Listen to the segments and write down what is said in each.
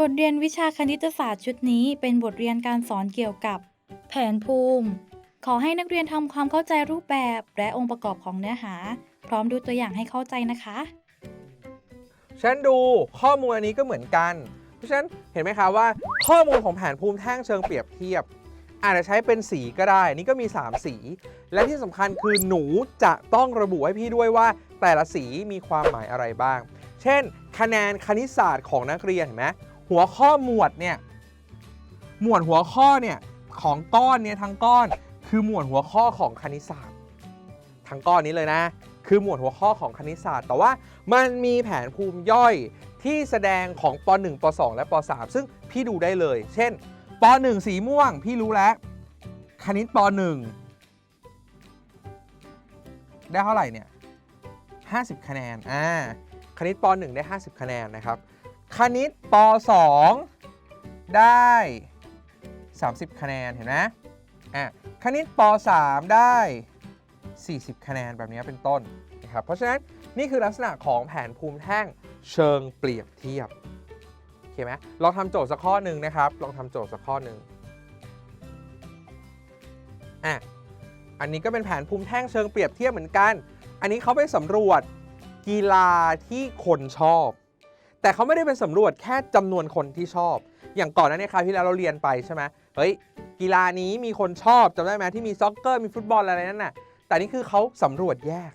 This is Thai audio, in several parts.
บทเรียนวิชาคณิตศาสตร์ชุดนี้เป็นบทเรียนการสอนเกี่ยวกับ แผนภูมิ ขอให้นักเรียนทำความเข้าใจรูปแบบและองค์ประกอบของเนื้อหา พร้อมดูตัวอย่างให้เข้าใจนะคะ ฉันดูข้อมูลอันนี้ก็เหมือนกัน เพราะฉะนั้นเห็นไหมคะว่า ข้อมูลของแผนภูมิแท่งเชิงเปรียบเทียบ อาจจะใช้เป็นสีก็ได้ นี่ก็มี 3 สี และที่สำคัญคือหนูจะต้องระบุให้พี่ด้วยว่า แต่ละสีมีความหมายอะไรบ้าง เช่น คะแนนคณิตศาสตร์ของนักเรียนเห็นไหม หัวข้อหมวดเนี่ยหมวดหัวข้อเนี่ยของก้อนเนี่ยทั้งก้อนคือหมวดหัวข้อของคณิตศาสตร์ทั้งก้อนนี้เลยนะ คือหมวดหัวข้อของคณิตศาสตร์ แต่ว่ามันมีแผนภูมิย่อยที่แสดงของป .1 ป .2 และป .3 ซึ่งพี่ดูได้เลย เช่นป .1 สีม่วง พี่รู้แล้ว คณิตป .1 ได้เท่าไหร่เนี่ย50 คะแนนอ่าคณิตป .1 ได้ 50 คะแนนนะครับ คณิตป .2 ได้ 30 คะแนนเห็นไหมอะคณิตป .3 ได้ 40 คะแนนแบบนี้เป็นต้นนะครับเพราะฉะนั้นนี่คือลักษณะของแผนภูมิแท่งเชิงเปรียบเทียบโอเคไหมลองทำโจทย์สักข้อหนึ่งนะครับ ลองทำโจทย์สักข้อหนึ่งอะอันนี้ก็เป็นแผนภูมิแท่งเชิงเปรียบเทียบเหมือนกัน อันนี้เขาไปสำรวจกีฬาที่คนชอบ แต่เขาไม่ได้ไปสำรวจแค่จำนวนคนที่ชอบ อย่างก่อนนั้นเนี่ยคราวที่แล้วเราเรียนไปใช่ไหมเฮ้ยกีฬานี้มีคนชอบจำได้ไหมที่มีซ็อกเกอร์มีฟุตบอลอะไรนั่นน่ะแต่นี่คือเขาสำรวจแยก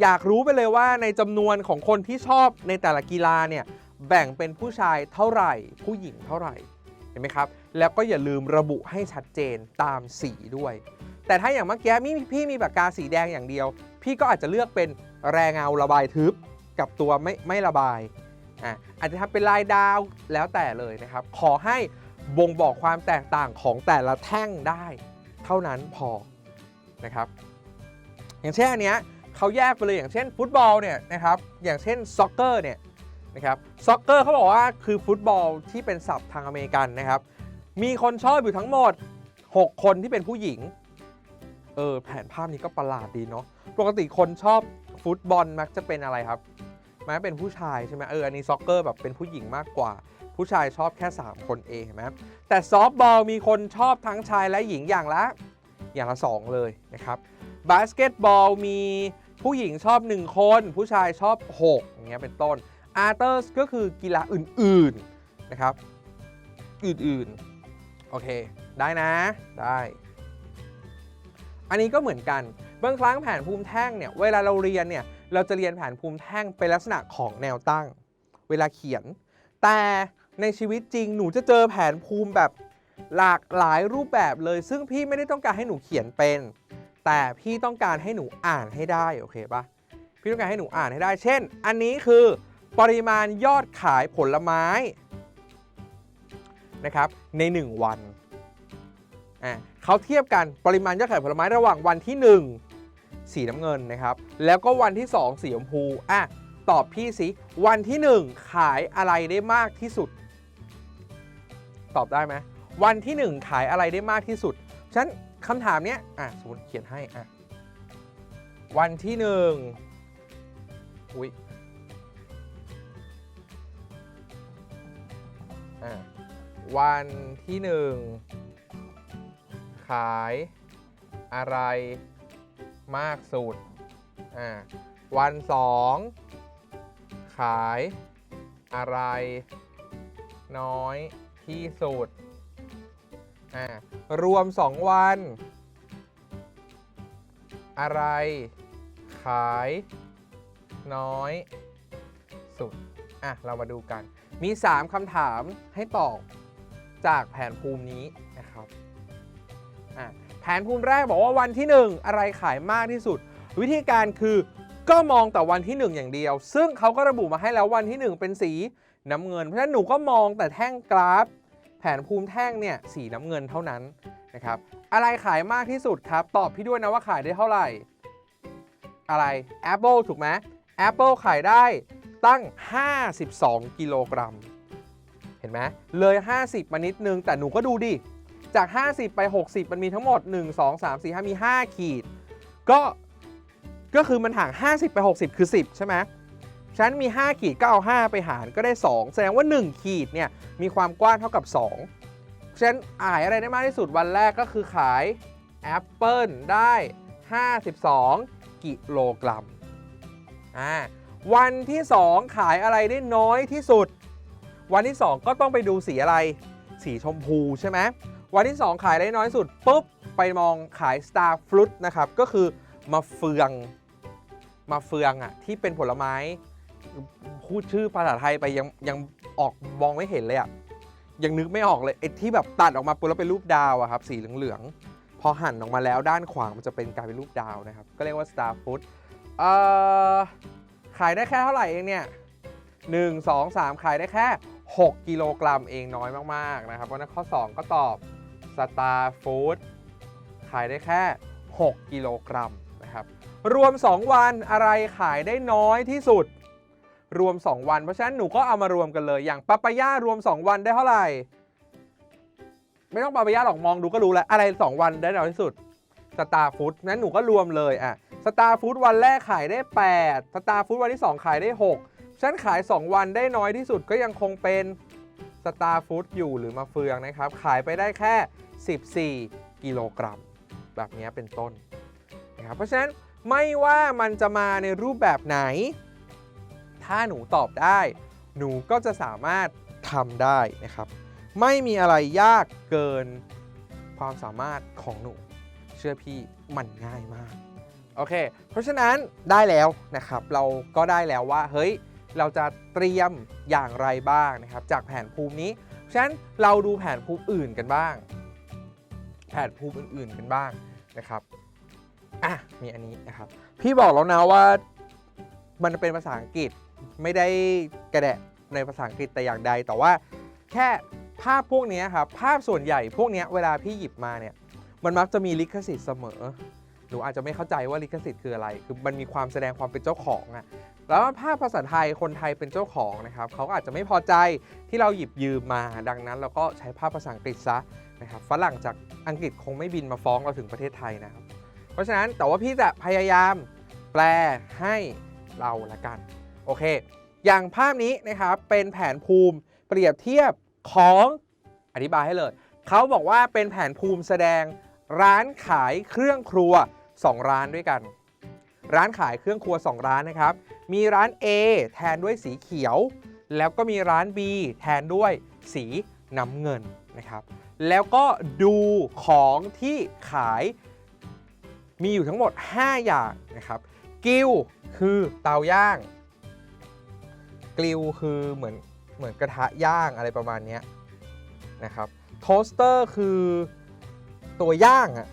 อยากรู้ไปเลยว่าในจำนวนของคนที่ชอบในแต่ละกีฬาเนี่ยแบ่งเป็นผู้ชายเท่าไหร่ ผู้หญิงเท่าไหร่เห็นไหมครับ แล้วก็อย่าลืมระบุให้ชัดเจนตามสีด้วย แต่ถ้าอย่างเมื่อกี้มีพี่มีปากกาสีแดงอย่างเดียว พี่ก็อาจจะเลือกเป็นแรงเงาระบายทึบ กับตัวไม่ไม่ระบายอะอาจจะทำเป็นลายดาวแล้วแต่เลยนะครับ ขอให้บ่งบอกความแตกต่างของแต่ละแท่งได้ เท่านั้นพอนะครับ อย่างเช่นอันเนี้ยเขาแยกไปเลยอย่างเช่นฟุตบอลเนี่ยนะครับอย่างเช่นซ็อกเกอร์เนี่ยนะครับซ็อกเกอร์เขาบอกว่าคือฟุตบอลที่เป็นศัพท์ทางอเมริกันนะครับ มีคนชอบอยู่ทั้งหมด 6 คนที่เป็นผู้หญิงเออแผนภาพนี้ก็ประหลาดดีเนาะปกติคนชอบฟุตบอลมักจะเป็นอะไรครับ มักเป็นผู้ชายใช่ไหมเอออันนี้ซ็อกเกอร์แบบเป็นผู้หญิงมากกว่า ผู้ชายชอบแค่ 3 คนเองเห็นไหมแต่ซอฟต์บอลมีคนชอบทั้งชายและหญิงอย่างละอย่างละ 2 เลยนะครับบาสเกตบอลมีผู้หญิงชอบ 1 คน ผู้ชายชอบ 6 อย่างเงี้ยเป็นต้นอาร์เตอร์สก็คือกีฬาอื่นๆนะครับ อื่นๆ โอเค ได้นะ ได้ อันนี้ก็เหมือนกัน บางครั้งแผนภูมิแท่งเนี่ย เวลาเราเรียนเนี่ย เราจะเรียนแผนภูมิแท่งเป็นลักษณะของแนวตั้ง เวลาเขียน แต่ในชีวิตจริงหนูจะเจอแผนภูมิแบบหลากหลายรูปแบบเลย ซึ่งพี่ไม่ได้ต้องการให้หนูเขียนเป็น แต่พี่ต้องการให้หนูอ่านให้ได้โอเคปะพี่ต้องการให้หนูอ่านให้ได้ เช่น อันนี้คือปริมาณยอดขายผลไม้นะครับใน 1 วันอะเขาเทียบกันปริมาณยอดขายผลไม้ระหว่างวันที่ 1 สีน้ำเงินนะครับ แล้วก็วันที่ 2 สีชมพูอะตอบพี่สิ วันที่ 1 ขายอะไรได้มากที่สุด ตอบได้ไหมวันที่ 1 ขายอะไรได้มากที่สุดฉะนั้นคำถามเนี้ยอะสมมติเขียนให้อะวันที่หนึ่งอุ้ยอะวันที่หนึ่งขายอะไร มากสุดอะวันสองขายอะไรน้อยที่สุดอะรวม 2 วัน อะไรขายน้อยสุดอะเรามาดูกัน มี 3คำถามให้ตอบจากแผนภูมินี้นะครับ แผนภูมิแรกบอกว่าวันที่ 1 อะไรขายมากที่สุด วิธีการคือก็มองแต่วันที่ 1 อย่างเดียว ซึ่งเขาก็ระบุมาให้แล้ววันที่ 1 เป็นสีน้ำเงิน เพราะฉะนั้นหนูก็มองแต่แท่งกราฟ แผนภูมิแท่งเนี่ยสีน้ำเงินเท่านั้นนะครับอะไรขายมากที่สุดครับ ตอบพี่ด้วยนะว่าขายได้เท่าไหร่ อะไร Apple ถูกไหม Apple ขายได้ตั้ง 52 กิโลกรัม เห็นไหมเลย 50 มานิดนึง แต่หนูก็ดูดิ จาก 50 ไป 60 มันมีทั้งหมด 1 2 3 4 5 มี 5 ขีด ก็ก็คือมันห่าง 50 ไป 60 คือ 10 ใช่ไหมฉะนันมี 5 ขีดก็เอา 5 ไปหารก็ได้ 2 แสดงว่า 1 ขีดเนี่ยมีความกว้างเท่ากับ 2 ฉันขายอะไรได้มากที่สุดวันแรกก็คือขายแอปเปิลได้ 52 กิโลกรัมอ่าวันที่ 2 ขายอะไรได้น้อยที่สุด วันที่ 2 ก็ต้องไปดูสีอะไร สีชมพูใช่ไหม วันที่ 2 ขายได้น้อยสุดปุ๊บไปมองขาย Star Fruit นะครับ ก็คือมาเฟืองมาเฟืองอะที่เป็นผลไม้พูดชื่อภาษาไทยไปยังยังออกมองไม่เห็นเลยอะยังนึกไม่ออกเลยไอ้ที่แบบตัดออกมาปุ๊บแล้วเป็นรูปดาวอะครับสีเหลืองๆ พอหั่นออกมาแล้วด้านขวางมันจะเป็นกลายเป็นรูปดาวนะครับ ก็เรียกว่า Star Fruit เอ่อขายได้แค่เท่าไหร่เองเนี่ย1 2 3ขายได้แค่ 6 กิโลกรัมเองน้อยมากๆนะครับเพราะนั้นข้อ 2 ก็ตอบ Star Food ขายได้แค่ 6 กิโลกรัมนะครับ รวม 2 วันอะไรขายได้น้อยที่สุด รวม 2 วัน เพราะฉะนั้นหนูก็เอามารวมกันเลย อย่างปาปายารวม 2 วันได้เท่าไหร่ ไม่ต้องปาปายาหรอกมองดูก็รู้แล้ว อะไร 2 วันได้น้อยที่สุดสตาร์ฟู้ดนั้นหนูก็รวมเลยอะสตาร์ฟู้ดวันแรกขายได้ 8 สตาร์ฟู้ดวันที่ 2 ขายได้ 6 ฉันขาย 2 วันได้น้อยที่สุดก็ยังคงเป็น สตาร์ฟู้ดอยู่หรือมาเฟืองนะครับ ขายไปได้แค่ 14 กิโลกรัม แบบนี้เป็นต้นนะครับเพราะฉะนั้นไม่ว่ามันจะมาในรูปแบบไหน ถ้าหนูตอบได้ หนูก็จะสามารถทำได้นะครับ ไม่มีอะไรยากเกินความสามารถของหนู เชื่อพี่มันง่ายมาก โอเค เพราะฉะนั้นได้แล้วนะครับ เราก็ได้แล้วว่าเฮ้ย เราจะเตรียมอย่างไรบ้างนะครับ จากแผนภูมินี้ฉะนั้นเราดูแผนภูมิอื่นกันบ้าง แผนภูมิอื่น ๆกันบ้างนะครับอะมีอันนี้นะครับ พี่บอกแล้วนะว่ามันเป็นภาษาอังกฤษไม่ได้กระแดะในภาษาอังกฤษแต่อย่างใด แต่ว่าแค่ภาพพวกนี้ครับภาพส่วนใหญ่พวกนี้เวลาพี่หยิบมาเนี่ยมันมักจะมีลิขสิทธิ์เสมอหนูอาจจะไม่เข้าใจว่าลิขสิทธิ์คืออะไร คือมันมีความแสดงความเป็นเจ้าของอะ แล้วภาพภาษาไทยคนไทยเป็นเจ้าของนะครับเขาอาจจะไม่พอใจที่เราหยิบยืมมาดังนั้น เราก็ใช้ภาพภาษาอังกฤษซะนะครับฝรั่งจากอังกฤษคงไม่บินมาฟ้องเราถึงประเทศไทยนะครับ เพราะฉะนั้นแต่ว่าพี่จะพยายามแปลให้เราละกันโอเค อย่างภาพนี้นะครับเป็นแผนภูมิเปรียบเทียบของอธิบายให้เลยเขาบอกว่าเป็นแผนภูมิแสดงร้านขายเครื่องครัว 2 ร้านด้วยกัน ร้านขายเครื่องครัว 2 ร้านนะครับ มีร้าน A แทนด้วยสีเขียว แล้วก็มีร้าน B แทนด้วยสีน้ำเงินนะครับ แล้วก็ดูของที่ขายมีอยู่ทั้งหมด 5 อย่างนะครับ กิลคือเตาย่าง กลิวคือเหมือนเหมือนกระทะย่างอะไรประมาณนี้นะครับ โทสเตอร์คือตัวย่างอะ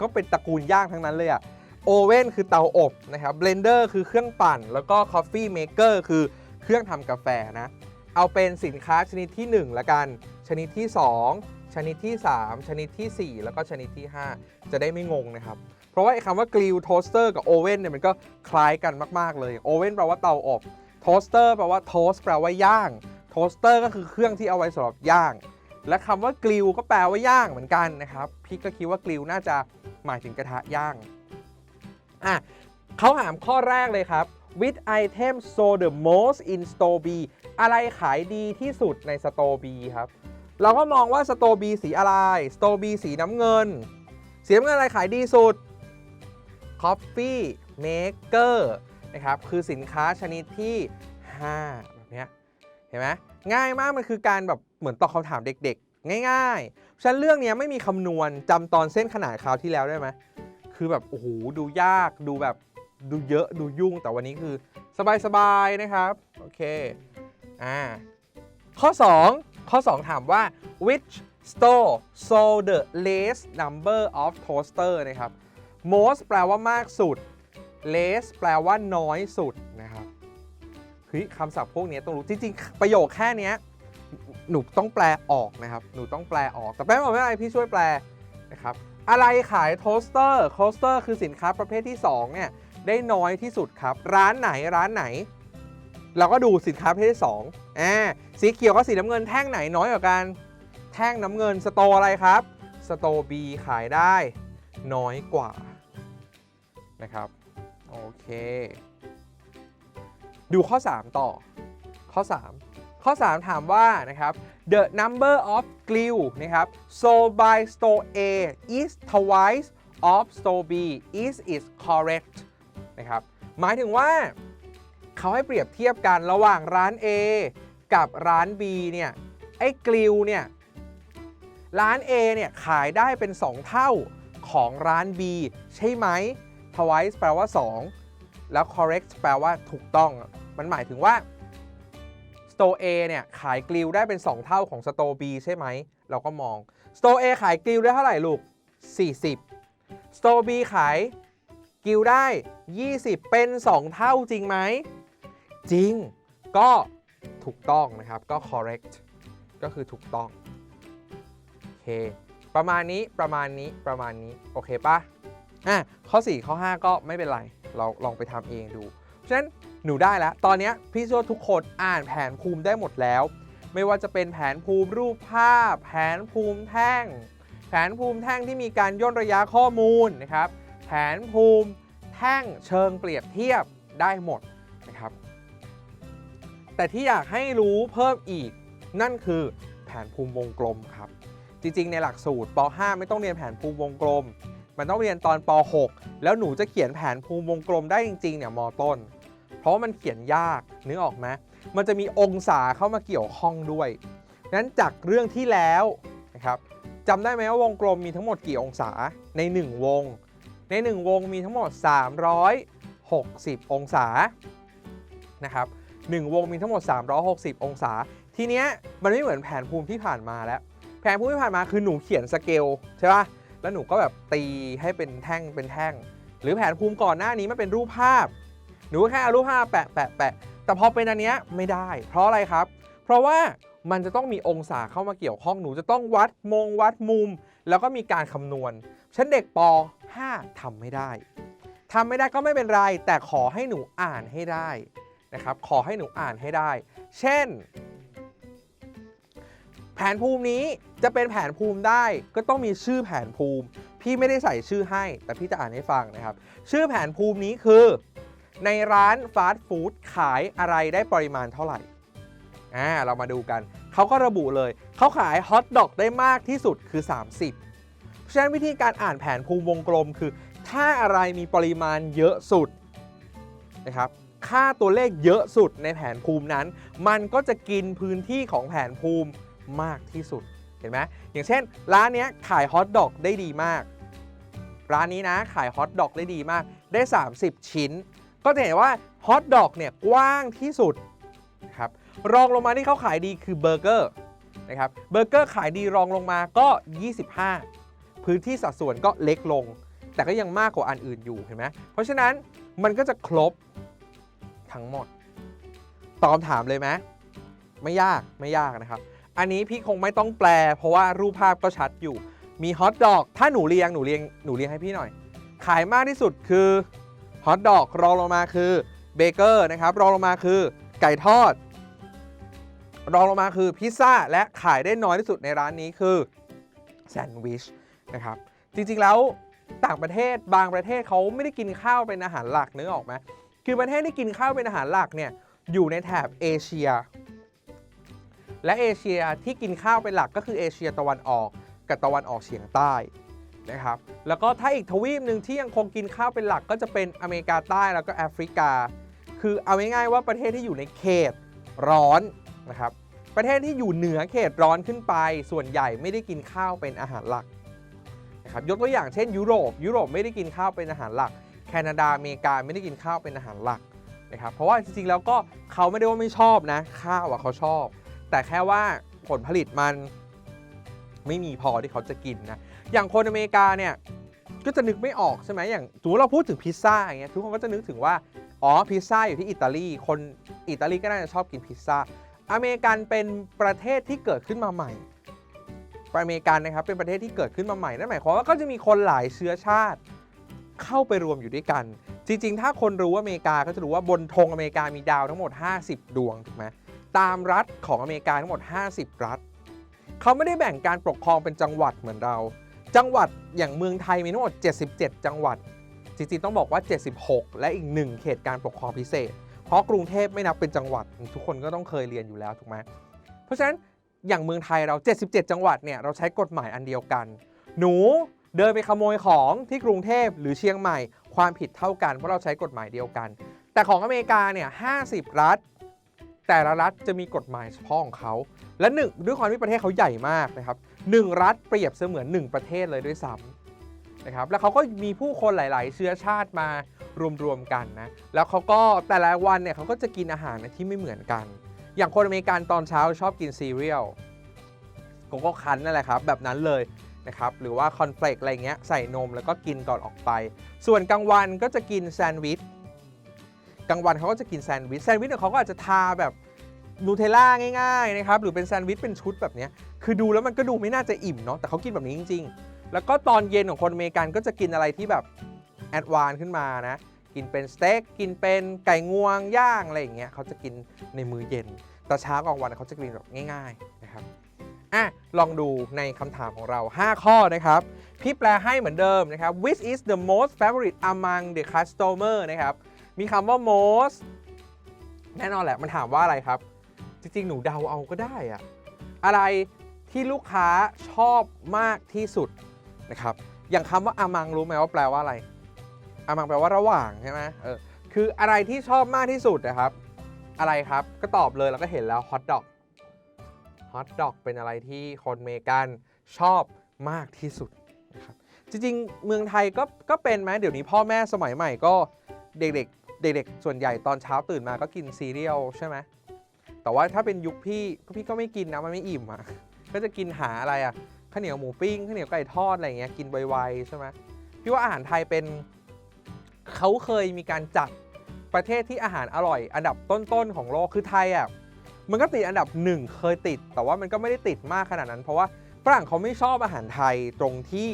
ก็เป็นตระกูลย่างทั้งนั้นเลยอะ โอเว่นคือเตาอบนะครับเบลนเดอร์คือเครื่องปั่น แล้วก็คอฟฟี่เมเกอร์คือเครื่องทำกาแฟนะ เอาเป็นสินค้าชนิดที่ 1 ละกัน ชนิดที่ 2 ชนิดที่ 3 ชนิดทีสี่ 4 แล้วก็ชนิดที่ 5 จะได้ไม่งงนะครับ เพราะว่าไอ้คำว่ากริลโทสเตอร์กับโอเว่นเนี่ยมันก็คล้ายกันมากๆเลยโอเว่นแปลว่าเตาอบโทสเตอร์แปลว่าโทสแปลว่าย่างโทสเตอร์ก็คือเครื่องที่เอาไว้สำหรับย่าง และคำว่ากริลก็แปลว่าย่างเหมือนกันนะครับพี่ก็คิดว่ากริลน่าจะหมายถึงกระทะย่าง อะเขาถามข้อแรกเลยครับ which item so the most in store B อะไรขายดีที่สุดใน store B ครับ เราก็มองว่า store B สีอะไร store B สีน้ำเงิน สีน้ำเงินอะไรขายดีสุด coffee maker นะครับ คือสินค้าชนิดที่ 5 แบบนี้เห็นไหมง่ายมากมันคือการแบบเหมือนตอบคำถามเด็กๆ ง่ายๆฉันเรื่องนี้ไม่มีคำนวณจำตอนเส้นขนาดคราวที่แล้วได้ไหม คือแบบโอ้โหดูยากดูแบบดูเยอะดูยุ่งแต่วันนี้คือสบายๆนะครับ โอเคอ่าข้อ 2 ข้อ 2 ถามว่า which store sold the least number of toaster นะครับ most แปลว่ามากสุด less แปลว่าน้อยสุดนะครับเฮ้ยคำศัพท์พวกนี้ต้องรู้จริงๆ ประโยคแค่นี้หนูต้องแปลออกนะครับ หนูต้องแปลออก แต่แปลไม่เป็นไรพี่ช่วยแปลนะครับ อะไรขายโทสเตอร์โทสเตอร์คือสินค้าประเภทที่2เนี่ยได้น้อยที่สุดครับ ร้านไหนร้านไหน เราก็ดูสินค้าประเภทที่2อ่าสีเขียวกับสีน้ำเงินแท่งไหนน้อยกว่ากัน แท่งน้ำเงินสโตอะไรครับสโตบีขายได้น้อยกว่านะครับโอเค ดูข้อ 3 ต่อ ข้อ 3 ข้อ 3 ถามว่านะครับ the number of glue นะครับ sold by store A is twice of store B is is correct นะครับหมายถึงว่าเขาให้เปรียบเทียบกันระหว่างร้าน A กับร้าน B เนี่ยไอ้กลิวเนี่ยร้าน A เนี่ยขายได้เป็น 2 เท่าของร้าน B ใช่ไหม twice แปลว่า 2 แล้ว correct แปลว่าถูกต้อง มันหมายถึงว่า store A เนี่ยขายกลิวได้เป็น 2 เท่าของ store B ใช่ไหม เราก็มอง store A ขายกลิวได้เท่าไหร่ลูก 40 store B ขายกลิวได้ 20 เป็น 2 เท่าจริงไหม จริงก็ถูกต้องนะครับก็ correct ก็คือถูกต้อง โอเค ประมาณนี้ประมาณนี้ประมาณนี้ โอเคปะอะข้อ 4 ข้อ 5 ก็ไม่เป็นไร เราลองไปทำเองดูเพราะฉะนั้น หนูได้แล้ว ตอนนี้พี่เชื่อทุกคนอ่านแผนภูมิได้หมดแล้ว ไม่ว่าจะเป็นแผนภูมิรูปภาพ แผนภูมิแท่ง แผนภูมิแท่งที่มีการย่นระยะข้อมูลนะครับ แผนภูมิแท่งเชิงเปรียบเทียบได้หมดนะครับ แต่ที่อยากให้รู้เพิ่มอีกนั่นคือแผนภูมิวงกลมครับ จริงๆ ในหลักสูตรป .5 ไม่ต้องเรียนแผนภูมิวงกลม มันต้องเรียนตอนป .6 แล้วหนูจะเขียนแผนภูมิวงกลมได้จริงๆเนี่ยมต้น เพราะมันเขียนยากนึกออกไหมมันจะมีองศาเข้ามาเกี่ยวข้องด้วยนั้นจากเรื่องที่แล้วนะครับจำได้ไหมว่าวงกลมมีทั้งหมดกี่องศาใน 1 วง ใน 1 วงมีทั้งหมด 360 องศานะครับ1วงมีทั้งหมด 360 องศา ทีเนี้ยมันไม่เหมือนแผนภูมิที่ผ่านมาแล้ว แผนภูมิที่ผ่านมาคือหนูเขียนสเกลใช่ป่ะแล้วหนูก็แบบตีให้เป็นแท่งเป็นแท่ง หรือแผนภูมิก่อนหน้านี้มันเป็นรูปภาพ หนูแค่เอารูปภาแปะแปะแปะแต่พอเป็นอันเนี้ยไม่ได้ เพราะอะไรครับ เพราะว่ามันจะต้องมีองศาเข้ามาเกี่ยวข้องหนูจะต้องวัดมงวัดมุม แล้วก็มีการคำนวณฉันเด็กป .5 ทำไม่ได้ทำไม่ได้ก็ไม่เป็นไร แต่ขอให้หนูอ่านให้ได้นะครับขอให้หนูอ่านให้ได้ เช่น แผนภูมินี้จะเป็นแผนภูมิได้ก็ต้องมีชื่อแผนภูมิ พี่ไม่ได้ใส่ชื่อให้ แต่พี่จะอ่านให้ฟังนะครับ ชื่อแผนภูมินี้คือ ในร้านฟาสต์ฟู้ดขายอะไรได้ปริมาณเท่าไหร่อ่าเรามาดูกัน เขาก็ระบุเลย เขาขายฮอทดอกได้มากที่สุดคือ 30 เพราะฉะนั้นวิธีการอ่านแผนภูมิวงกลมคือ ถ้าอะไรมีปริมาณเยอะสุดนะครับค่าตัวเลขเยอะสุดในแผนภูมินั้น มันก็จะกินพื้นที่ของแผนภูมิมากที่สุดเห็นไหมอย่างเช่น ร้านเนี้ยขายฮอทดอกได้ดีมาก ร้านนี้นะขายฮอทดอกได้ดีมากได้ 30 ชิ้น ก็จะเห็นว่าฮอทดอกเนี่ยกว้างที่สุดนะครับรองลงมาที่เขาขายดีคือเบอร์เกอร์นะครับเบอร์เกอร์ขายดีรองลงมาก็ 25 พื้นที่สัดส่วนก็เล็กลง แต่ก็ยังมากกว่าอันอื่นอยู่เห็นไหมเพราะฉะนั้นมันก็จะครบทั้งหมด ตอบถามเลยไหมไม่ยากไม่ยากนะครับ อันนี้พี่คงไม่ต้องแปล เพราะว่ารูปภาพก็ชัดอยู่ มีฮอทดอก ถ้าหนูเรียงหนูเรียงหนูเรียงให้พี่หน่อย ขายมากที่สุดคือ ฮอทดอกรองลงมาคือเบเกอร์นะครับรองลงมาคือไก่ทอด รองลงมาคือพิซซ่าและขายได้น้อยที่สุดในร้านนี้คือแซนด์วิชนะครับจริงๆแล้วต่างประเทศบางประเทศเขาไม่ได้กินข้าวเป็นอาหารหลักนึกออกไหมคือประเทศที่กินข้าวเป็นอาหารหลักเนี่ยอยู่ในแถบเอเชีย และเอเชียที่กินข้าวเป็นหลักก็คือเอเชียตะวันออกกับตะวันออกเฉียงใต้ นะครับแล้วก็ถ้าอีกทวีปหนึ่งที่ยังคงกินข้าวเป็นหลักก็จะเป็นอเมริกาใต้แล้วก็แอฟริกา คือเอาง่ายๆว่าประเทศที่อยู่ในเขตร้อนนะครับประเทศที่อยู่เหนือเขตร้อนขึ้นไป ส่วนใหญ่ไม่ได้กินข้าวเป็นอาหารหลักนะครับยกตัวอย่างเช่นยุโรป ยุโรปไม่ได้กินข้าวเป็นอาหารหลัก แคนาดาอเมริกาไม่ได้กินข้าวเป็นอาหารหลักนะครับเพราะว่าจริงๆแล้วก็เขาไม่ได้ว่าไม่ชอบนะข้าวอะเขาชอบ แต่แค่ว่าผลผลิตมันไม่มีพอที่เขาจะกินนะ อย่างคนอเมริกาเนี่ยก็จะนึกไม่ออกใช่ไหมอย่างสมมติเราพูดถึงพิซซ่าอย่างเงี้ยทุกคนก็จะนึกถึงว่าอ๋อพิซซ่าอยู่ที่อิตาลีคนอิตาลีก็น่าจะชอบกินพิซซ่าอเมริกันเป็นประเทศที่เกิดขึ้นมาใหม่อเมริกันนะครับเป็นประเทศที่เกิดขึ้นมาใหม่นั่นหมายความว่าก็จะมีคนหลายเชื้อชาติ เข้าไปรวมอยู่ด้วยกัน จริง ๆ ถ้าคนรู้ว่าอเมริกาก็จะรู้ว่าบนธงอเมริกามีดาวทั้งหมด 50 ดวงถูกไหมตามรัฐของอเมริกาทั้งหมด 50 รัฐ เขาไม่ได้แบ่งการปกครองเป็นจังหวัดเหมือนเรา จังหวัดอย่างเมืองไทยมีทั้งหมด 77 จังหวัด จริงๆ ต้องบอกว่า 76 และอีกหนึ่งเขตการปกครองพิเศษ เพราะกรุงเทพไม่นับเป็นจังหวัด ทุกคนก็ต้องเคยเรียนอยู่แล้วถูกไหมเพราะฉะนั้นอย่างเมืองไทยเรา 77 จังหวัดเนี่ยเราใช้กฎหมายอันเดียวกัน หนูเดินไปขโมยของที่กรุงเทพหรือเชียงใหม่ ความผิดเท่ากันเพราะเราใช้กฎหมายเดียวกัน แต่ของอเมริกาเนี่ย 50 รัฐ แต่ละรัฐจะมีกฎหมายเฉพาะของเขา และหนึ่งด้วยความที่ประเทศเขาใหญ่มากนะครับ หนึ่งรัฐเปรียบเสมือนหนึ่งประเทศเลยด้วยซ้ำนะครับแล้วเขาก็มีผู้คนหลาย ๆ เชื้อชาติมารวมๆกันนะแล้วเขาก็แต่ละวันเนี่ยเขาก็จะกินอาหารที่ไม่เหมือนกัน อย่างคนอเมริกันตอนเช้าชอบกินซีเรียลโกโก้คันนั่นแหละครับแบบนั้นเลยนะครับหรือว่าคอนเฟลกอะไรเงี้ยใส่นมแล้วก็กินก่อนออกไป ส่วนกลางวันก็จะกินแซนด์วิชกลางวันเขาก็จะกินแซนด์วิชแซนด์วิชเนี่ยเขาก็อาจจะทาแบบ นูเทลล่าง่ายๆนะครับหรือเป็นแซนด์วิชเป็นชุดแบบนี้คือดูแล้วมันก็ดูไม่น่าจะอิ่มเนาะแต่เขากินแบบนี้จริง ๆ แล้วก็ตอนเย็นของคนอเมริกันก็จะกินอะไรที่แบบแอดวานขึ้นมานะกินเป็นสเต็กกินเป็นไก่งวงย่างอะไรอย่างเงี้ยเขาจะกินในมื้อเย็นแต่เช้ากลางวันเขาจะกินแบบง่าย ๆนะครับอะลองดูในคำถามของเรา 5 ข้อนะครับ พี่แปลให้เหมือนเดิมนะครับ which is the most favorite among the customer นะครับ มีคำว่า most แน่นอนแหละ มันถามว่าอะไรครับ จริง ๆ หนูเดาเอาก็ได้อะอะไรที่ลูกค้าชอบมากที่สุดนะครับ อย่างคำว่า among รู้ไหมว่าแปลว่าอะไร among แปลว่าระหว่างใช่ไหมเออคืออะไรที่ชอบมากที่สุดนะครับ อะไรครับก็ตอบเลยแล้วก็เห็นแล้ว hot dog ฮอทดอกเป็นอะไรที่คนเมกันชอบมากที่สุดนะครับจริงๆ เมืองไทยก็ก็เป็นไหมเดี๋ยวนี้พ่อแม่สมัยใหม่ก็เด็กๆเด็กๆส่วนใหญ่ตอนเช้าตื่นมาก็กินซีเรียลใช่ไหม แต่ว่าถ้าเป็นยุคพี่ก็พี่ก็ไม่กินนะมันไม่อิ่มอะก็จะกินหาอะไรอะข้าวเหนียวหมูปิ้งข้าวเหนียวไก่ทอดอะไรเงี้ยกินไวๆใช่ไหมพี่ว่าอาหารไทยเป็นเขาเคยมีการจัดประเทศที่อาหารอร่อย อันดับต้นๆของโลกคือไทยอะมันก็ติดอันดับหนึ่งเคยติด แต่ว่ามันก็ไม่ได้ติดมากขนาดนั้น เพราะว่าฝรั่งเขาไม่ชอบอาหารไทยตรงที่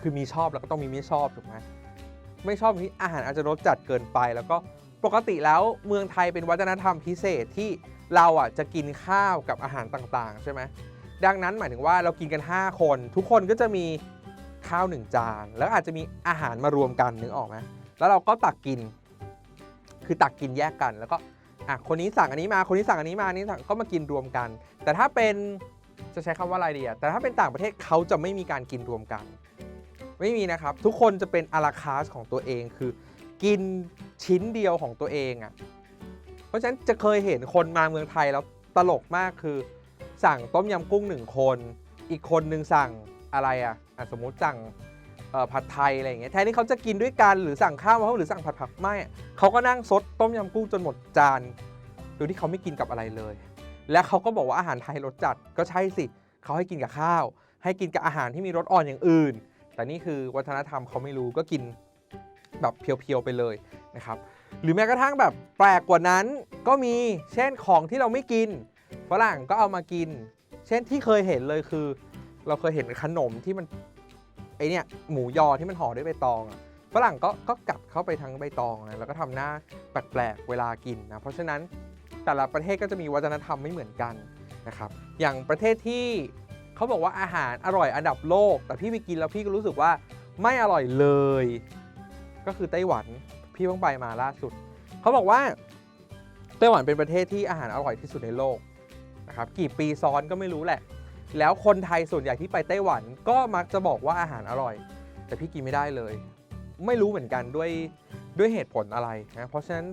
คือมีชอบแล้วก็ต้องมีไม่ชอบถูกไหมไม่ชอบที่อาหารอาจจะรสจัดเกินไปแล้วก็ ปกติแล้วเมืองไทยเป็นวัฒนธรรมพิเศษที่เราอะจะกินข้าวกับอาหารต่างๆ ใช่ไหมดังนั้นหมายถึงว่าเรากินกัน 5 คน ทุกคนก็จะมีข้าวหนึ่งจาน แล้วอาจจะมีอาหารมารวมกันนึกออกไหมแล้วเราก็ตักกิน คือตักกินแยกกัน แล้วก็อะคนนี้สั่งอันนี้มาคนนี้สั่งอันนี้มาอันนี้สั่งก็มากินรวมกัน แต่ถ้าเป็นจะใช้คำว่าอะไรดีอะแต่ถ้าเป็นต่างประเทศเขาจะไม่มีการกินรวมกัน ไม่มีนะครับ ทุกคนจะเป็นอาราคาสของตัวเองคือ กินชิ้นเดียวของตัวเองอะเพราะฉะนั้นจะเคยเห็นคนมาเมืองไทยแล้วตลกมากคือ สั่งต้มยำกุ้งหนึ่งคน อีกคนหนึ่งสั่งอะไรอะอะ สมมุติสั่งผัดไทยอะไรอย่างเงี้ยแทนที่เขาจะกินด้วยกันหรือสั่งข้าวมาหรือสั่งผัดผักไม่เขาก็นั่งซดต้มยำกุ้งจนหมดจานโดยที่เขาไม่กินกับอะไรเลย และเขาก็บอกว่าอาหารไทยรสจัดก็ใช่สิเขาให้กินกับข้าว ให้กินกับอาหารที่มีรสอ่อนอย่างอื่น แต่นี่คือวัฒนธรรมเขาไม่รู้ก็กิน แบบเพียวๆไปเลยนะครับหรือแม้กระทั่งแบบแปลกกว่านั้นก็มีเช่นของที่เราไม่กินฝรั่งก็เอามากิน เช่นที่เคยเห็นเลยคือ เราเคยเห็นขนมที่มันไอเนี่ยหมูยอที่มันห่อด้วยใบตองฝรั่งก็ก็กัดเข้าไปทั้งใบตองนะแล้วก็ทำหน้าแปลกๆเวลากินนะเพราะฉะนั้นแต่ละประเทศก็จะมีวัฒนธรรมไม่เหมือนกันนะครับอย่างประเทศที่เขาบอกว่าอาหารอร่อยอันดับโลก แต่พี่ไปกินแล้วพี่ก็รู้สึกว่าไม่อร่อยเลย ก็คือไต้หวันพี่เพิ่งไปมาล่าสุด เขาบอกว่าไต้หวันเป็นประเทศที่อาหารอร่อยที่สุดในโลกนะครับกี่ปีซ้อนก็ไม่รู้แหละ แล้วคนไทยส่วนใหญ่ที่ไปไต้หวันก็มักจะบอกว่าอาหารอร่อย แต่พี่กินไม่ได้เลย ไม่รู้เหมือนกันด้วยด้วยเหตุผลอะไรนะเพราะฉะนั้น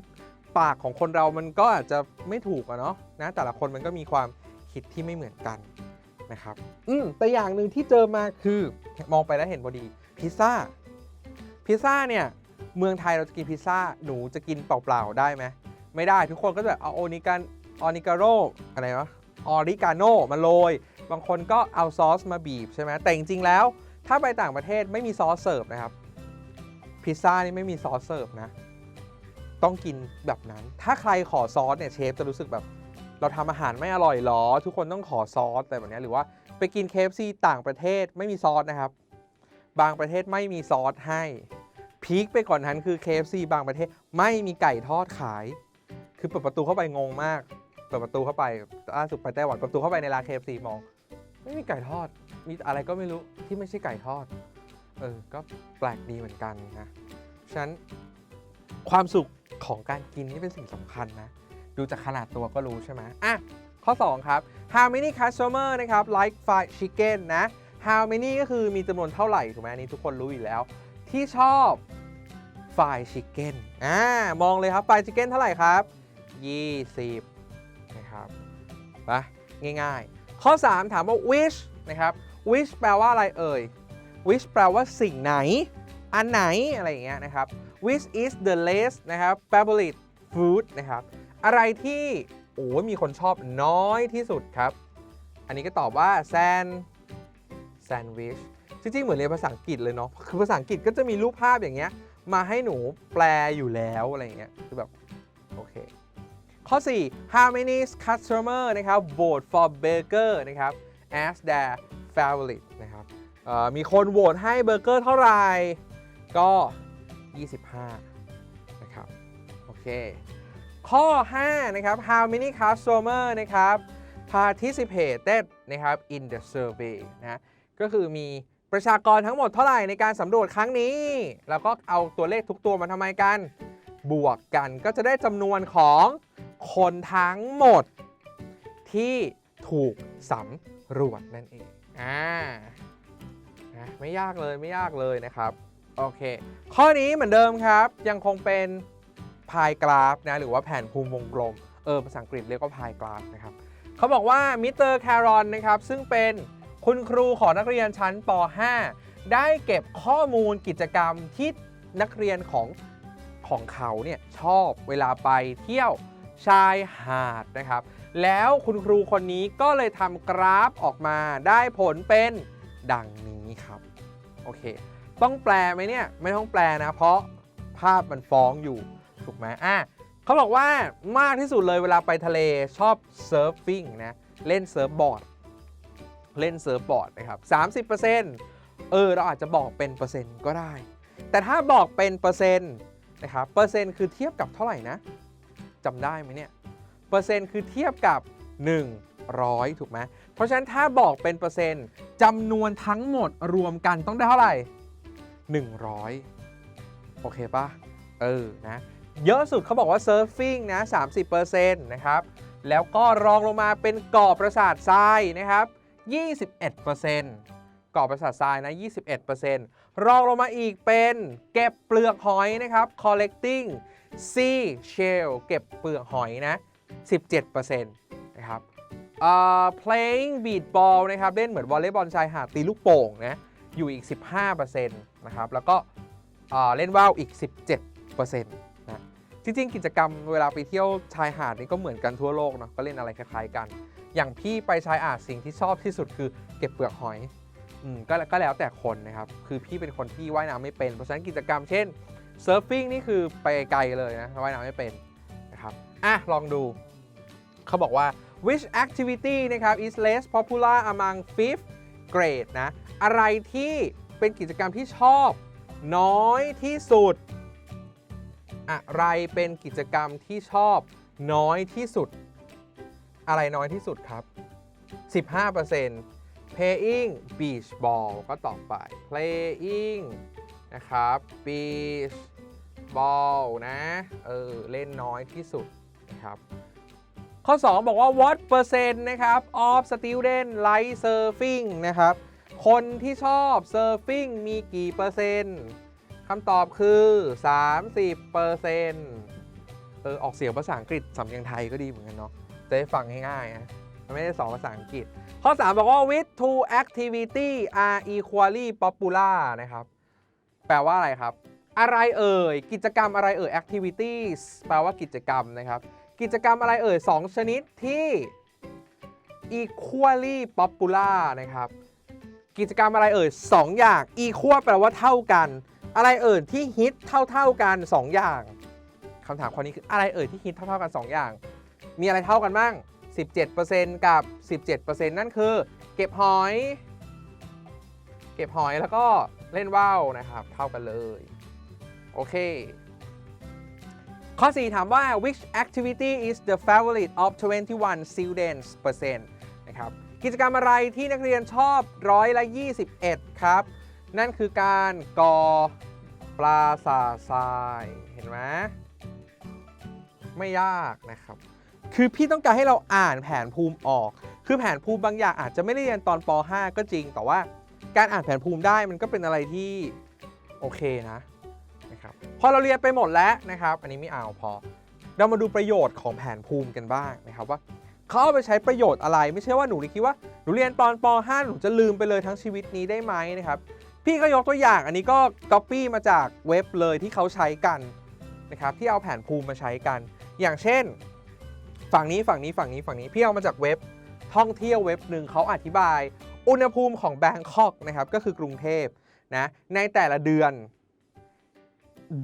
ปากของคนเรามันก็อาจจะไม่ถูกอะเนาะนะแต่ละคนมันก็มีความคิดที่ไม่เหมือนกันนะครับอืมแต่อย่างหนึ่งที่เจอมาคือมองไปแล้วเห็นพอดีพิซซ่าพิซซ่าเนี่ย เมืองไทยเราจะกินพิซซ่า หนูจะกินเปล่าๆได้ไหม ไม่ได้ทุกคนก็จะแบบเอาโอนิกันออนิการโรอะไรวะออริกาโนมาโรย บางคนก็เอาซอสมาบีบใช่ไหมแต่จริงๆแล้ว ถ้าไปต่างประเทศไม่มีซอสเสิร์ฟนะครับ พิซซ่านี่ไม่มีซอสเสิร์ฟนะ ต้องกินแบบนั้น ถ้าใครขอซอสเนี่ยเชฟจะรู้สึกแบบ เราทำอาหารไม่อร่อยหรอ ทุกคนต้องขอซอสแต่แบบนี้หรือว่าไปกิน KFC ต่างประเทศไม่มีซอสนะครับ บางประเทศไม่มีซอสให้ พีคไปก่อนนั้นคือ KFC บางประเทศไม่มีไก่ทอดขาย คือเปิดประตูเข้าไปงงมาก เปิดประตูเข้าไปล่าสุดไปไต้หวันเปิดประตูเข้าไปในร้าน KFC มอง ไม่มีไก่ทอด มีอะไรก็ไม่รู้ที่ไม่ใช่ไก่ทอด เออ ก็แปลกดีเหมือนกันนะ ฉะนั้นความสุขของการกินนี่เป็นสิ่งสำคัญนะ ดูจากขนาดตัวก็รู้ใช่ไหมอะ ข้อ 2 ครับ how many customer นะครับ like fried chicken นะ how many ก็คือมีจำนวนเท่าไหร่ถูกไหมอันนี้ทุกคนรู้อยู่แล้ว ที่ชอบ fried chicken อ่ามองเลยครับ fried chicken เท่าไหร่ครับ 20 นะครับไปง่ายๆ ข้อ 3 ถามว่า which นะครับ which แปลว่าอะไรเอ่ย which แปลว่าสิ่งไหน อันไหนอะไรอย่างเงี้ยนะครับ which is the least นะครับ favorite food นะครับ อะไรที่โอ้ยมีคนชอบน้อยที่สุดครับ อันนี้ก็ตอบว่า san sandwich จริงๆ เหมือนเรียนภาษาอังกฤษเลยเนาะ คือภาษาอังกฤษก็จะมีรูปภาพอย่างเงี้ย มาให้หนูแปลอยู่แล้วอะไรเงี้ย คือแบบ โอเค ข้อ 4 how many customer นะครับ vote for burger นะครับ as their favorite นะครับมีคนโหวตให้เบอร์เกอร์เท่าไหร่ ก็ 25 นะครับ โอเค ข้อ 5 นะครับ how many customer นะครับ participated นะครับ in the survey นะ ก็คือมี ประชากรทั้งหมดเท่าไหร่ในการสำรวจครั้งนี้ แล้วก็เอาตัวเลขทุกตัวมาทำไมกัน บวกกันก็จะได้จำนวนของคนทั้งหมด ที่ถูกสำรวจนั่นเอง อ่านะไม่ยากเลยไม่ยากเลยนะครับ โอเค ข้อนี้เหมือนเดิมครับ ยังคงเป็นพายกราฟนะ หรือว่าแผ่นภูมิวงกลม เออภาษาอังกฤษเรียกว่าพายกราฟนะครับ เขาบอกว่ามิสเตอร์แครอนนะครับ ซึ่งเป็น คุณครูของนักเรียนชั้นป .5 ได้เก็บข้อมูลกิจกรรมที่นักเรียนของของเขาเนี่ยชอบเวลาไปเที่ยวชายหาดนะครับ แล้วคุณครูคนนี้ก็เลยทำกราฟออกมาได้ผลเป็นดังนี้ครับ โอเค ต้องแปลไหมเนี่ย ไม่ต้องแปลนะ เพราะภาพมันฟ้องอยู่ ถูกไหมอะเขาบอกว่ามากที่สุดเลยเวลาไปทะเลชอบเซิร์ฟฟิ้งนะ เล่นเซิร์ฟบอร์ด เล่นเซิร์ฟบอร์ดนะครับ 30%เออเราอาจจะบอกเป็นเปอร์เซ็นต์ก็ได้ แต่ถ้าบอกเป็นเปอร์เซ็นต์นะครับเปอร์เซ็นต์คือเทียบกับเท่าไหร่นะจำได้ไหมเนี่ยเปอร์เซ็นต์คือเทียบกับ 100 ถูกไหมเพราะฉะนั้นถ้าบอกเป็นเปอร์เซ็นต์จำนวนทั้งหมดรวมกันต้องได้เท่าไหร่ 100 โอเคปะเออนะเยอะสุดเขาบอกว่าเซิร์ฟฟิ้งนะ30%นะครับแล้วก็รองลงมาเป็นก่อประสาททรายนะครับ 21%ก่อประสาททรายนะ 21%รองลงมาอีกเป็นเก็บเปลือกหอยนะครับ collecting sea shell เก็บเปลือกหอยนะ 17%นะครับเอ่อ playing beat ball นะครับ เล่นเหมือนวอลเลย์บอลชายหาดตีลูกโป่งนะ อยู่อีก 15%นะครับ แล้วก็เอ่อเล่นว่าวอีก 17%นะจริงๆ กิจกรรมเวลาไปเที่ยวชายหาดนี่ก็เหมือนกันทั่วโลกเนาะก็เล่นอะไรคล้ายๆกัน อย่างพี่ไปชายหาดสิ่งที่ชอบที่สุดคือเก็บเปลือกหอยอืมก็ก็แล้วแต่คนนะครับ คือพี่เป็นคนที่ว่ายน้ำไม่เป็น เพราะฉะนั้นกิจกรรมเช่นเซิร์ฟฟิ้งนี่คือไปไกลเลยนะว่ายน้ำไม่เป็นนะครับอะลองดูเขาบอกว่า which activity นะครับ is less popular among fifth grade นะ อะไรที่เป็นกิจกรรมที่ชอบน้อยที่สุด อะไรเป็นกิจกรรมที่ชอบน้อยที่สุด อะไรน้อยที่สุดครับ 15% playing beach ball ก็ต่อไป playing นะครับ beach ball นะ เออ เล่นน้อยที่สุดนะครับ ข้อ 2 บอกว่า what percent นะครับ of student like surfing นะครับ คนที่ชอบ surfing มีกี่เปอร์เซ็นต์คำตอบคือ 30เปอร์เซ็นต์เออ ออกเสียงภาษาอังกฤษสำเนียงไทยก็ดีเหมือนกันเนาะ จะได้ฟังง่ายๆนะมันไม่ได้สอนภาษาอังกฤษ ข้อ 3 บอกว่า with two activity are equally popular นะครับ แปลว่าอะไรครับ อะไรเอ่ย กิจกรรมอะไรเอ่ย activities แปลว่ากิจกรรมนะครับ กิจกรรมอะไรเอ่ย 2 ชนิดที่ equally popular นะครับ กิจกรรมอะไรเอ่ย 2 อย่าง equal แปลว่าเท่ากัน อะไรเอ่ยที่ฮิตเท่าๆกัน 2 อย่างคำถามข้อนี้คืออะไรเอ่ยที่ฮิตเท่าๆกัน 2 อย่าง มีอะไรเท่ากันบ้าง 17%กับ 17%นั่นคือ เก็บหอย เก็บหอยแล้วก็เล่นว่าวนะครับ เท่ากันเลย โอเค ข้อ 4 ถามว่า which activity is the favorite of 21 students percent นะครับ กิจกรรมอะไรที่นักเรียนชอบร้อยละ 21 ครับ นั่นคือการกอปลาสาทราย เห็นไหมไม่ยากนะครับ คือพี่ต้องการให้เราอ่านแผนภูมิออก คือแผนภูมิบางอย่างอาจจะไม่ได้เรียนตอนป .5 ก็จริง แต่ว่าการอ่านแผนภูมิได้มันก็เป็นอะไรที่โอเคนะนะครับพอเราเรียนไปหมดแล้วนะครับ อันนี้ไม่เอาพอ เรามาดูประโยชน์ของแผนภูมิกันบ้างนะครับว่าเขาเอาไปใช้ประโยชน์อะไร ไม่ใช่ว่าหนูคิดว่าหนูเรียนตอนป .5 หนูจะลืมไปเลยทั้งชีวิตนี้ได้ไหมนะครับพี่ก็ยกตัวอย่างอันนี้ก็ Copy มาจากเว็บเลยที่เขาใช้กันนะครับที่เอาแผนภูมิมาใช้กัน อย่างเช่น ฝั่งนี้ฝั่งนี้ฝั่งนี้ฝั่งนี้พี่เอามาจากเว็บท่องเที่ยวเว็บหนึ่งเขาอธิบาย อุณหภูมิของแบงคอกนะครับก็คือกรุงเทพนะในแต่ละเดือน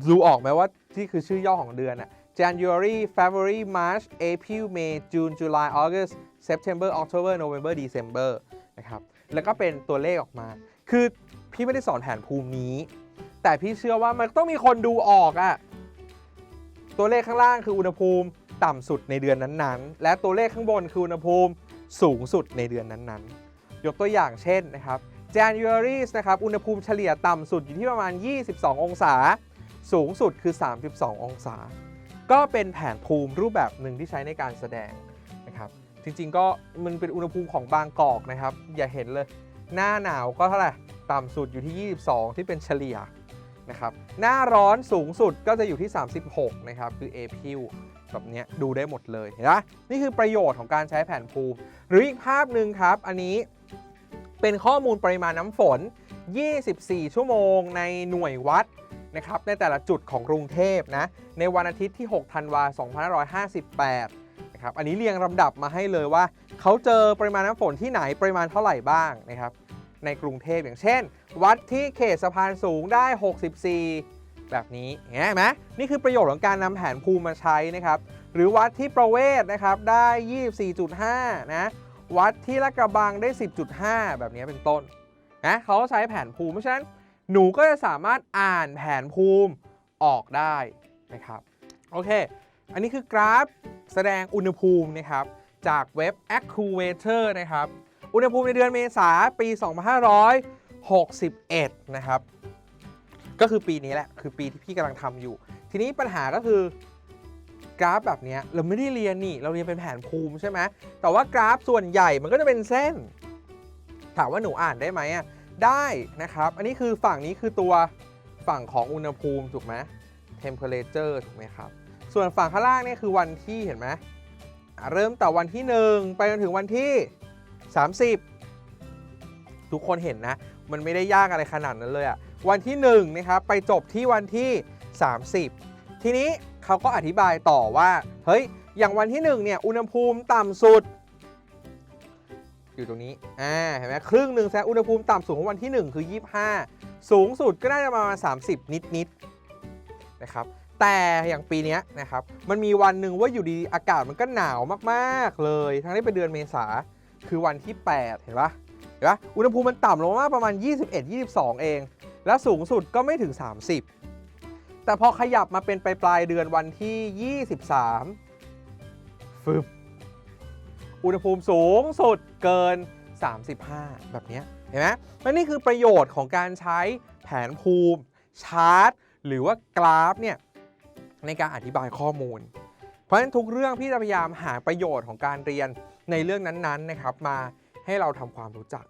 ดูออกไหมว่าที่คือชื่อย่อของเดือนอะ January February March April May June July August September October November December นะครับแล้วก็เป็นตัวเลขออกมา คือพี่ไม่ได้สอนแผนภูมินี้ แต่พี่เชื่อว่ามันต้องมีคนดูออกอะตัวเลขข้างล่างคืออุณหภูมิ ต่ำสุดในเดือนนั้นๆ และตัวเลขข้างบนคืออุณหภูมิสูงสุดในเดือนนั้นๆ ยกตัวอย่างเช่นนะครับ January นะครับอุณหภูมิเฉลี่ยต่ำสุดอยู่ที่ประมาณ 22 องศา สูงสุดคือ 32 องศา ก็เป็นแผนภูมิรูปแบบหนึ่งที่ใช้ในการแสดงนะครับจริงๆก็มันเป็นอุณหภูมิของบางกอกนะครับ อย่าเห็นเลยหน้าหนาวก็เท่าไหร่ต่ำสุดอยู่ที่ 22 ที่เป็นเฉลี่ยนะครับหน้าร้อนสูงสุดก็จะอยู่ที่ 36 นะครับ คือเอพิว แบบนี้ดูได้หมดเลยนไหมนี่คือประโยชน์ของการใช้แผนภูมิ หรืออีกภาพหนึ่งครับ อันนี้เป็นข้อมูลปริมาณน้ำฝน 24 ชั่วโมงในหน่วยวัดนะครับในแต่ละจุดของกรุงเทพนะในวันอาทิตย์ที่ 6 ธันวาคม2558 นะครับอันนี้เรียงลำดับมาให้เลยว่า เขาเจอปริมาณน้ำฝนที่ไหนปริมาณเท่าไหร่บ้างนะครับในกรุงเทพอย่างเช่น วัดที่เขตสะพานสูงได้ 64 แบบนี้เห็นไหมนี่คือประโยชน์ของการนำแผนภูมิมาใช้นะครับ หรือวัดที่ประเวศนะครับได้ 24.5 นะ วัดที่ลาดกระบังได้ 10.5 แบบนี้เป็นต้นนะเขาก็ใช้แผนภูมิเพราะฉะนั้นหนูก็จะสามารถอ่านแผนภูมิออกได้นะครับโอเค อันนี้คือกราฟแสดงอุณหภูมินะครับจากเว็บ Accuweather นะครับ อุณหภูมิในเดือนเมษาปี 2561 นะครับ ก็คือปีนี้แหละ คือปีที่พี่กำลังทำอยู่ ทีนี้ปัญหาก็คือกราฟแบบนี้เราไม่ได้เรียนนี่ เราเรียนเป็นแผนภูมิใช่ไหมแต่ว่ากราฟส่วนใหญ่มันก็จะเป็นเส้น ถามว่าหนูอ่านได้ไหมอะได้นะครับ อันนี้คือฝั่งนี้คือตัวฝั่งของอุณหภูมิถูกไหม temperature ถูกไหมครับ ส่วนฝั่งข้างล่างนี่คือวันที่เห็นไหมเริ่มแต่วันที่ 1 ไปจนถึงวันที่ 30 ทุกคนเห็นนะ มันไม่ได้ยากอะไรขนาดนั้นเลยอะ วันที่1นะครับไปจบที่วันที่ 30 ทีนี้เขาก็อธิบายต่อว่า เฮ้ย อย่างวันที่1เนี่ยอุณหภูมิต่ำสุด อยู่ตรงนี้ อ่า เห็นไหมครึ่งหนึ่งแซะอุณหภูมิต่ำสุดของวันที่ 1 คือ 25 สูงสุดก็น่าจะประมาณ 30 นิดๆนะครับแต่อย่างปีนี้นะครับ มันมีวันหนึ่งว่าอยู่ดีอากาศมันก็หนาวมากๆเลย ทั้งที่เป็นเดือนเมษาคือวันที่ 8 เห็นปะเห็นปะอุณหภูมิมันต่ำลงมากประมาณ 21-22 เอง แล้วสูงสุดก็ไม่ถึง 30 แต่พอขยับมาเป็นปลายปลายเดือนวันที่ 23ฟึบอุณหภูมิสูงสุดเกิน 35 แบบนี้เห็นไหมและนี่คือประโยชน์ของการใช้แผนภูมิ ชาร์ตหรือว่ากราฟเนี่ยในการอธิบายข้อมูล เพราะฉะนั้นทุกเรื่องพี่จะพยายามหาประโยชน์ของการเรียนในเรื่องนั้นๆนะครับมาให้เราทำความรู้จัก